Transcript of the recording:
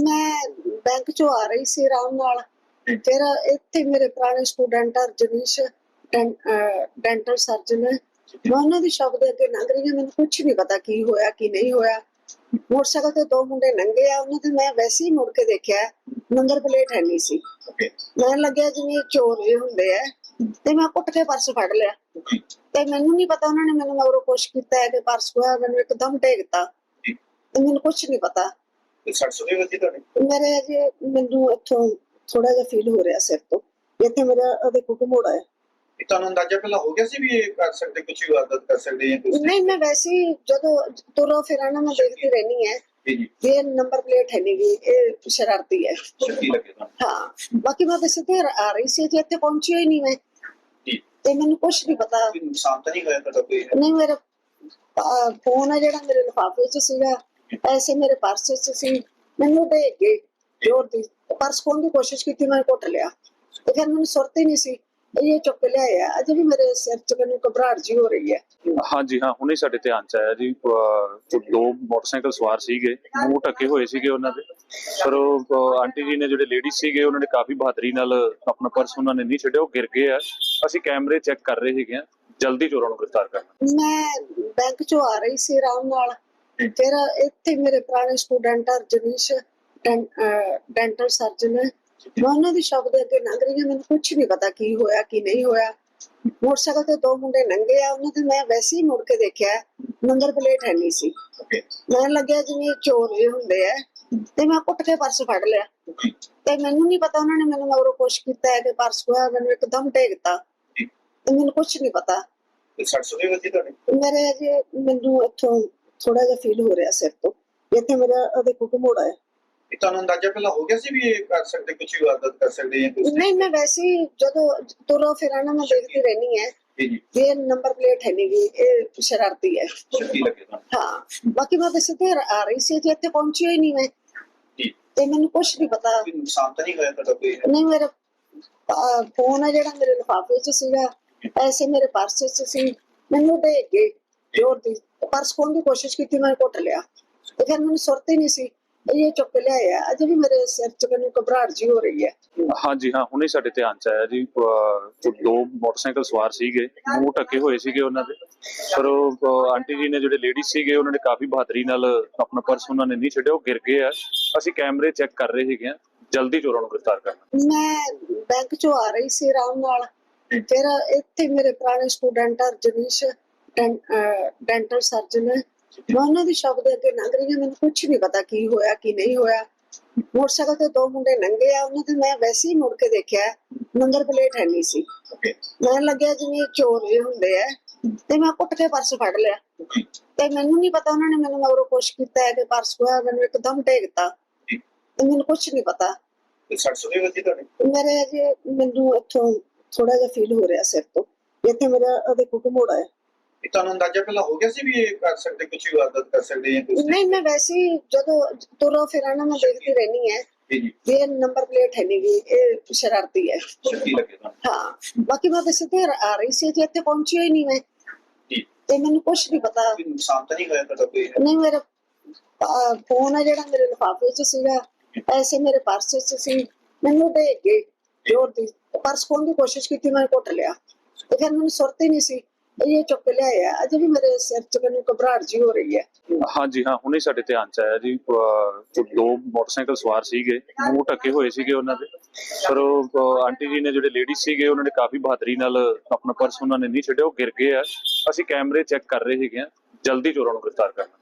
ਮੈਂ ਬੈਂਕ ਚੋਂ ਆ ਰਹੀ ਸੀ ਆਰਾਮ ਨਾਲ। ਫਿਰ ਇੱਥੇ ਮੇਰੇ ਪੁਰਾਣੇ ਸਟੂਡੈਂਟ ਆ ਡੈਂਟਲ ਸਰਜਨ ਮੈਂ ਉਹਨਾਂ ਦੀ ਸ਼ੌਪ ਦੇ ਅੱਗੇ ਲੰਘ ਰਹੀ ਹਾਂ, ਮੈਨੂੰ ਕੁਝ ਨਹੀਂ ਪਤਾ ਕੀ ਹੋਇਆ, ਕੀ ਨਹੀਂ ਹੋਇਆ। ਮੋਟਰਸਾਈਕਲ ਤੇ ਦੋ ਮੁੰਡੇ ਲੰਘੇ ਆ, ਉਹਨਾਂ ਤੇ ਮੈਂ ਵੈਸੇ ਹੀ ਮੁੜ ਕੇ ਦੇਖਿਆ ਨੰਬਰ ਪਲੇਟ ਹੈ ਨਹੀਂ ਸੀ। ਮੈਨੂੰ ਲੱਗਿਆ ਜਿਵੇਂ ਚੋਰ ਜਿਹੇ ਹੁੰਦੇ ਆ, ਤੇ ਮੈਂ ਕੁੱਟ ਕੇ ਪਰਸ ਫੜ ਲਿਆ। ਤੇ ਮੈਨੂੰ ਨਹੀਂ ਪਤਾ ਉਹਨਾਂ ਨੇ ਮੈਨੂੰ ਮਗਰੋਂ ਕੁਛ ਕੀਤਾ ਹੈ ਕਿ ਪਰਸ ਹੋਇਆ ਮੈਨੂੰ ਇੱਕਦਮ ਟੇਕਤਾ ਤੇ ਮੈਨੂੰ ਕੁਝ ਨਹੀਂ ਪਤਾ। ਤੇ 600 ਵਜੇ ਤੁਹਾਡੇ? ਮੇਰੇ ਅਜੇ ਮੈਨੂੰ ਇੱਥੋਂ ਥੋੜਾ ਜਿਹਾ ਫੀਲ ਹੋ ਰਿਹਾ ਸਿਰ ਤੋਂ। ਇੱਥੇ ਮੇਰਾ ਉਹਦੇ ਕੁੱਟ ਮੋੜਾ ਹੈ ਇਹ ਤੁਹਾਨੂੰ ਅੰਦਾਜ਼ਾ ਪਹਿਲਾਂ ਹੋ ਗਿਆ ਸੀ ਵੀ ਇਹ ਕਰ ਸਕਦੇ ਕੁਝ ਵਾਰਦਾਤ ਕਰ ਸਕਦੇ ਜਾਂ ਕੁਝ ਨਹੀਂ ਮੈਂ ਵੈਸੇ ਹੀ ਜਦੋਂ ਤੁਰੋ ਫਿਰਾਂ ਨਾ ਮੈਂ ਦੇਖਦੀ ਰਹਿਣੀ ਹੈ। ਜੀ ਜੀ। ਇਹ ਨੰਬਰ ਪਲੇਟ ਹੈ ਨਹੀਂ ਇਹ ਸ਼ਰਾਰਤੀ ਹੈ। ਸ਼ੱਕੀ ਲੱਗੇ ਤੁਹਾਨੂੰ ਹਾਂ ਬਾਕੀ ਮੈਂ ਤਾਂ ਸਿੱਧੇ ਆ ਰਹੀ ਸੀ ਜੇ ਇੱਥੇ ਪਹੁੰਚੀ ਹੀ ਨਹੀਂ ਮੈਂ। ਜੀ। ਤੇ ਮੈਨੂੰ ਕੁਝ ਨਹੀਂ ਪਤਾ। ਕੋਈ ਨੁਕਸਾਨ ਤਾਂ ਨਹੀਂ ਹੋਇਆ ਤੁਹਾਡਾ ਕੋਈ? ਨਹੀਂ ਮੇਰਾ ਫੋਨ ਹੈ ਜਿਹੜਾ ਮੇਰੇ ਲਿਫਾਫੇ 'ਚ ਸੀਗਾ। ਪੈਸੇ ਮੇਰੇ ਪਰਸ 'ਚ ਸੀ। ਮੈਨੂੰ ਦੇ ਗਏ ਜੋਰ ਦੀ ਪਰਸ ਖੋਣ ਦੀ ਕੋਸ਼ਿਸ਼ ਕੀਤੀ ਮੈਂ ਘੁੱਟ ਲਿਆ। ਤੇ ਫਿਰ ਮੈਨੂੰ ਸੁਰਤ ਹੀ ਨਹੀਂ ਸੀ। ਇਹ ਚੁੱਕ ਲਿਆਇਆ ਅਜੇ ਵੀ ਮੇਰੇ ਸਿਰ 'ਚ ਮੈਨੂੰ ਘਬਰਾਹਟ ਜੀ ਹੋ ਰਹੀ ਹੈ ਹਾਂਜੀ ਹਾਂ ਹੁਣੇ ਸਾਡੇ ਧਿਆਨ ਚ ਆਇਆ ਜੀ। ਦੋ ਮੋਟਰਸਾਈਕਲ ਸਵਾਰ ਸੀਗੇ। ਮੂੰਹ ਢੱਕੇ ਹੋਏ ਸੀਗੇ ਉਹਨਾਂ ਦੇ। ਪਰ ਉਹ ਆਂਟੀ ਜੀ ਨੇ ਜਿਹੜੇ ਲੇਡੀ ਸੀਗੇ ਉਹਨਾਂ ਨੇ ਕਾਫੀ ਬਹਾਦਰੀ ਨਾਲ ਆਪਣਾ ਪਰਸ ਉਹਨਾਂ ਨੇ ਨਹੀਂ ਛੱਡਿਆ। ਉਹ ਗਿਰ ਗਏ ਆ। ਅਸੀਂ ਕੈਮਰੇ ਚੈੱਕ ਕਰ ਰਹੇ ਆ। ਜਲਦੀ ਚੋਰਾਂ ਨੂੰ ਗ੍ਰਿਫਤਾਰ ਕਰਨਾ। ਮੈਂ ਬੈਂਕ 'ਚੋਂ ਆ ਰਹੀ ਸੀ ਆਰਾਮ ਨਾਲ। ਫਿਰ ਇੱਥੇ ਮੇਰੇ ਪੁਰਾਣੇ ਸਟੂਡੈਂਟ ਆ ਜਨੀਸ਼ ਡੈਂਟਲ ਸਰਜਨ ਹੈ ਮੈਂ ਉਹਨਾਂ ਦੀ ਸ਼ੌਪ ਦੇ ਅੱਗੇ ਲੰਘ ਰਹੀ ਹਾਂ ਮੈਨੂੰ ਕੁਝ ਨਹੀਂ ਪਤਾ ਕੀ ਹੋਇਆ ਕੀ ਨਹੀਂ ਹੋਇਆ। ਮੋਟਰਸਾਈਕਲ ਤੇ ਦੋ ਮੁੰਡੇ ਲੰਘੇ ਆ ਉਹਨਾਂ ਤੇ ਮੈਂ ਵੈਸੇ ਹੀ ਮੁੜ ਕੇ ਦੇਖਿਆ ਨੰਬਰ ਪਲੇਟ ਹੈ ਨਹੀਂ ਸੀ ਮੈਨੂੰ ਲੱਗਿਆ ਜਿਵੇਂ ਚੋਰ ਜਿਹੇ ਹੁੰਦੇ ਆ ਤੇ ਮੈਂ ਕੁੱਟ ਕੇ ਪਰਸ ਫੜ ਲਿਆ। ਤੇ ਮੈਨੂੰ ਨਹੀਂ ਪਤਾ ਉਹਨਾਂ ਨੇ ਮੈਨੂੰ ਮਗਰੋਂ ਕੁਛ ਕੀਤਾ ਹੈ ਕਿ ਪਰਸ ਹੋਇਆ ਮੈਨੂੰ ਇੱਕਦਮ ਟੇਕਤਾ ਤੇ ਮੈਨੂੰ ਕੁਝ ਨਹੀਂ ਪਤਾ। ਤੇ 600 ਵਜੇ ਤੁਹਾਡੇ? ਮੇਰੇ ਅਜੇ ਮੈਨੂੰ ਇੱਥੋਂ ਥੋੜਾ ਜਿਹਾ ਫੀਲ ਹੋ ਰਿਹਾ ਸਿਰ ਤੋਂ। ਇੱਥੇ ਮੇਰਾ ਉਹਦੇ ਕੁੱਟ ਮੋੜਾ ਹੈ ਇਹ ਤੁਹਾਨੂੰ ਅੰਦਾਜ਼ਾ ਪਹਿਲਾਂ ਹੋ ਗਿਆ ਸੀ ਵੀ ਇਹ ਕਰ ਸਕਦੇ ਕੁਝ ਵਾਰਦਾਤ ਕਰ ਸਕਦੇ ਜਾਂ ਕੁਝ ਨਹੀਂ ਮੈਂ ਵੈਸੇ ਹੀ ਜਦੋਂ ਤੁਰੋ ਫਿਰਾਂ ਨਾ ਮੈਂ ਦੇਖਦੀ ਰਹਿਣੀ ਹੈ। ਜੀ ਇਹ ਨੰਬਰ ਪਲੇਟ ਹੈ ਨਹੀਂ ਇਹ ਸ਼ਰਾਰਤੀ ਹੈ। ਸ਼ੱਕੀ ਹਾਂ ਬਾਕੀ ਮੈਂ ਤਾਂ ਸਿੱਧੇ ਆ ਰਹੀ ਸੀ ਜੇ ਇੱਥੇ ਪਹੁੰਚੀ ਹੀ ਨਹੀਂ ਮੈਂ। ਜੀ। ਤੇ ਮੈਨੂੰ ਕੁਝ ਨਹੀਂ ਪਤਾ। ਨੁਕਸਾਨ ਤਾਂ ਨਹੀਂ ਹੋਇਆ ਤੁਹਾਡਾ ਕੋਈ? ਨਹੀਂ ਮੇਰਾ ਫੋਨ ਹੈ ਜਿਹੜਾ ਮੇਰੇ ਲਿਫਾਫੇ 'ਚ ਸੀਗਾ। ਪੈਸੇ ਮੇਰੇ ਪਰਸ 'ਚ ਸੀ। ਮੈਨੂੰ ਦੇ ਗਏ ਜੋਰ ਦੀ ਪਰਸ ਖੋਣ ਦੀ ਕੋਸ਼ਿਸ਼ ਕੀਤੀ ਮੈਂ ਘੁੱਟ ਲਿਆ। ਤੇ ਫਿਰ ਮੈਨੂੰ ਸੁਰਤ ਹੀ ਨਹੀਂ ਸੀ। ਇਹ ਚੁੱਕ ਲਿਆਇਆ ਅਜੇ ਵੀ ਮੇਰੇ ਸਿਰ 'ਚ ਮੈਨੂੰ ਘਬਰਾਹਟ ਜੀ ਹੋ ਰਹੀ ਹੈ। ਹਾਂਜੀ ਹਾਂ ਹੁਣੇ ਸਾਡੇ ਧਿਆਨ ਚ ਆਇਆ ਜੀ। ਦੋ ਮੋਟਰਸਾਈਕਲ ਸਵਾਰ ਸੀਗੇ। ਮੂੰਹ ਢੱਕੇ ਹੋਏ ਸੀਗੇ ਉਹਨਾਂ ਦੇ। ਪਰ ਉਹ ਆਂਟੀ ਜੀ ਨੇ ਜਿਹੜੇ ਲੇਡੀ ਸੀਗੇ ਉਹਨਾਂ ਨੇ ਕਾਫੀ ਬਹਾਦਰੀ ਨਾਲ ਆਪਣਾ ਪਰਸ ਉਹਨਾਂ ਨੇ ਨਹੀਂ ਛੱਡਿਆ। ਉਹ ਗਿਰ ਗਏ ਆ। ਅਸੀਂ ਕੈਮਰੇ ਚੈੱਕ ਕਰ ਰਹੇ ਹੈਗੇ ਆ। ਜਲਦੀ ਚੋਰਾਂ ਨੂੰ ਗ੍ਰਿਫਤਾਰ ਕਰਨਾ ਮੈਂ ਬੈਂਕ 'ਚੋਂ ਆ ਰਹੀ ਸੀ ਆਰਾਮ ਨਾਲ। ਫਿਰ ਇੱਥੇ ਮੇਰੇ ਪੁਰਾਣੇ ਸਟੂਡੈਂਟ ਆ ਜਨੀਸ਼ ਡੈਂਟਲ ਸਰਜਨ। ਮੈਂ ਉਹਨਾਂ ਦੀ ਸ਼ੌਪ ਦੇ ਅੱਗੇ ਲੰਘ ਰਹੀ ਹਾਂ ਮੈਨੂੰ ਕੁਝ ਨਹੀਂ ਪਤਾ ਕੀ ਹੋਇਆ ਕੀ ਨਹੀਂ ਹੋਇਆ। ਮੋਟਰਸਾਈਕਲ ਤੇ ਦੋ ਮੁੰਡੇ ਲੰਘੇ ਆ ਉਹਨਾਂ ਤੇ ਮੈਂ ਵੈਸੇ ਹੀ ਮੁੜ ਕੇ ਦੇਖਿਆ ਨੰਬਰ ਪਲੇਟ ਹੈ ਨਹੀਂ ਸੀ। ਮੈਨੂੰ ਲੱਗਿਆ ਜਿਵੇਂ ਚੋਰ ਜਿਹੇ ਹੁੰਦੇ ਆ ਤੇ ਮੈਂ ਕੁੱਟ ਕੇ ਪਰਸ ਫੜ ਲਿਆ। ਤੇ ਮੈਨੂੰ ਨਹੀਂ ਪਤਾ ਉਹਨਾਂ ਨੇ ਮੈਨੂੰ ਮਗਰੋਂ ਕੁਛ ਕੀਤਾ ਹੈ ਕਿ ਪਰਸ ਹੋਇਆ ਮੈਨੂੰ ਇੱਕਦਮ ਟੇਕਤਾ ਤੇ ਮੈਨੂੰ ਕੁਝ ਨਹੀਂ ਪਤਾ। ਤੇ 600 ਵਜੇ ਤੁਹਾਡੇ? ਮੇਰੇ ਅਜੇ ਮੈਨੂੰ ਇੱਥੋਂ ਥੋੜਾ ਜਿਹਾ ਫੀਲ ਹੋ ਰਿਹਾ ਸਿਰ ਤੋਂ। ਇੱਥੇ ਮੇਰਾ ਉਹਦੇ ਕੁੱਟ ਮੋੜਾ ਹੈ। ਇਹ ਤੁਹਾਨੂੰ ਅੰਦਾਜ਼ਾ ਪਹਿਲਾਂ ਹੋ ਗਿਆ ਸੀ ਵੀ ਇਹ ਕਰ ਸਕਦੇ ਕੁਝ ਵੀ ਵਾਰਦਾਤ ਕਰ ਸਕਦੇ ਜਾਂ ਕੁਝ ਨਹੀਂ ਮੈਂ ਵੈਸੇ ਹੀ ਜਦੋਂ ਤੁਰੋ ਫਿਰਾਂ ਨਾ ਮੈਂ ਦੇਖਦੀ ਰਹਿਣੀ ਹੈ। ਜੀ ਜੀ। ਵੀ ਇਹ ਨੰਬਰ ਪਲੇਟ ਹੈ ਨਹੀਂ ਗੀ ਇਹ ਸ਼ਰਾਰਤੀ ਹੈ। ਸ਼ੱਕੀ ਲੱਗੇ ਤੁਹਾਨੂੰ। ਹਾਂ। ਬਾਕੀ ਮੈਂ ਤਾਂ ਸਿੱਧੇ ਆ ਰਹੀ ਸੀ ਜੇ ਇੱਥੇ ਪਹੁੰਚੀ ਹੀ ਨਹੀਂ ਮੈਂ। ਜੀ। ਤੇ ਮੈਨੂੰ ਕੁਝ ਨਹੀਂ ਪਤਾ। ਕੋਈ ਨੁਕਸਾਨ ਤਾਂ ਨਹੀਂ ਹੋਇਆ ਤੁਹਾਡਾ ਕੋਈ? ਨਹੀਂ ਮੇਰਾ ਫੋਨ ਹੈ ਜਿਹੜਾ ਮੇਰੇ ਲਿਫਾਫੇ 'ਚ ਸੀਗਾ। ਪੈਸੇ ਮੇਰੇ ਪਰਸ 'ਚ ਸੀ। ਮੈਨੂੰ ਦੇ ਗਏ ਜੋਰ ਦੀ। ਪਰਸ ਖੋਣ ਦੀ ਕੋਸ਼ਿਸ਼ ਕੀਤੀ ਮੈਂ ਘੁੱਟ ਲਿਆ। ਤੇ ਫਿਰ ਮੈਨੂੰ ਸੁਰਤ ਹੀ ਨਹੀਂ ਸੀ। ਇਹ ਚੁੱਕ ਕੇ ਅਜੇ ਵੀ ਮੇਰੇ ਸਿਰ 'ਚ ਮੈਨੂੰ ਘਬਰਾਹਟ ਜੀ ਹੋ ਰਹੀ ਹੈ। ਹਾਂਜੀ, ਹਾਂ, ਹੁਣੇ ਸਾਡੇ ਧਿਆਨ ਚ ਆਇਆ ਜੀ। ਅਹ ਦੋ ਮੋਟਰਸਾਈਕਲ ਸਵਾਰ ਸੀਗੇ, ਮੂੰਹ ਢੱਕੇ ਹੋਏ ਸੀਗੇ ਉਹਨਾਂ ਦੇ। ਪਰ ਉਹ, ਅਹ, ਆਂਟੀ ਜੀ ਨੇ ਜਿਹੜੇ ਲੇਡੀ ਸੀਗੇ, ਉਹਨਾਂ ਨੇ ਕਾਫੀ ਬਹਾਦਰੀ ਨਾਲ ਆਪਣਾ ਪਰਸ ਉਹਨਾਂ ਨੇ ਨਹੀਂ ਛੱਡਿਆ, ਉਹ ਗਿਰ ਗਏ ਆ। ਅਸੀਂ ਕੈਮਰੇ ਚੈੱਕ ਕਰ ਰਹੇ ਹੈਗੇ ਆ। ਜਲਦੀ ਚੋਰਾਂ ਨੂੰ ਗ੍ਰਿਫਤਾਰ ਕਰਨਾ।